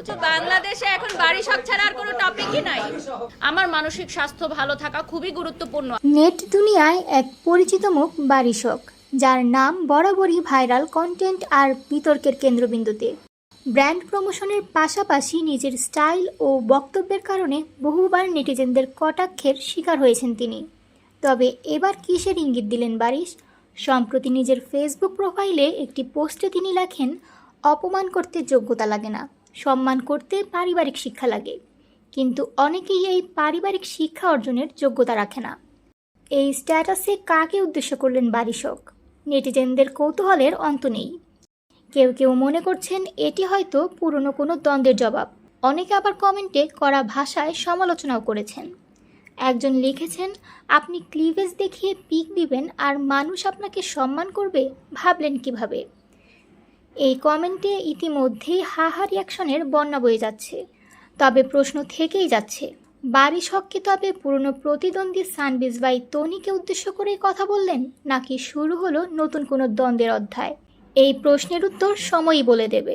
বোঝে বাংলাদেশে এখন বাড়ি সব ছাড়া আর কোনো টপিকই নাই। আমার মানসিক স্বাস্থ্য ভালো থাকা খুবই গুরুত্বপূর্ণ। নেট দুনিয়ায় এক পরিচিত মুখ বারিশক যার নাম বরাবরই ভাইরাল কন্টেন্ট আর বিতর্কের কেন্দ্রবিন্দুতে। ব্র্যান্ড প্রমোশনের পাশাপাশি নিজের স্টাইল ও বক্তব্যের কারণে বহুবার নেটিজেনদের কটাক্ষের শিকার হয়েছেন তিনি। তবে এবার কিসের ইঙ্গিত দিলেন বারিশ? সম্প্রতি নিজের ফেসবুক প্রোফাইলে একটি পোস্টে তিনি লেখেন, অপমান করতে যোগ্যতা লাগে না। সম্মান করতে পারিবারিক শিক্ষা লাগে। কিন্তু অনেকেই এই পারিবারিক শিক্ষা অর্জনের যোগ্যতা রাখে না। এই স্ট্যাটাসে কাকে উদ্দেশ্য করলেন বারিশক নেটিজেনদের কৌতূহলের অন্ত নেই। কেউ কেউ মনে করছেন এটি হয়তো পুরনো কোনো দ্বন্দ্বের জবাব। অনেকে আবার কমেন্টে করা ভাষায় সমালোচনাও করেছেন। একজন লিখেছেন, আপনি ক্লিভেজ দেখিয়ে পিক দিবেন আর মানুষ আপনাকে সম্মান করবে, ভাবলেন কীভাবে? এই কমেন্টে ইতিমধ্যেই হাহা রিয়াকশনের বন্যা বয়ে যাচ্ছে। তবে প্রশ্ন থেকেই যাচ্ছে, বাড়ি শখকে তবে পুরনো প্রতিদ্বন্দ্বী সানবিজ বাই তনিকে উদ্দেশ্য করে কথা বললেন, নাকি শুরু হলো নতুন কোনো দ্বন্দ্বের অধ্যায়? এই প্রশ্নের উত্তর সময়ই বলে দেবে।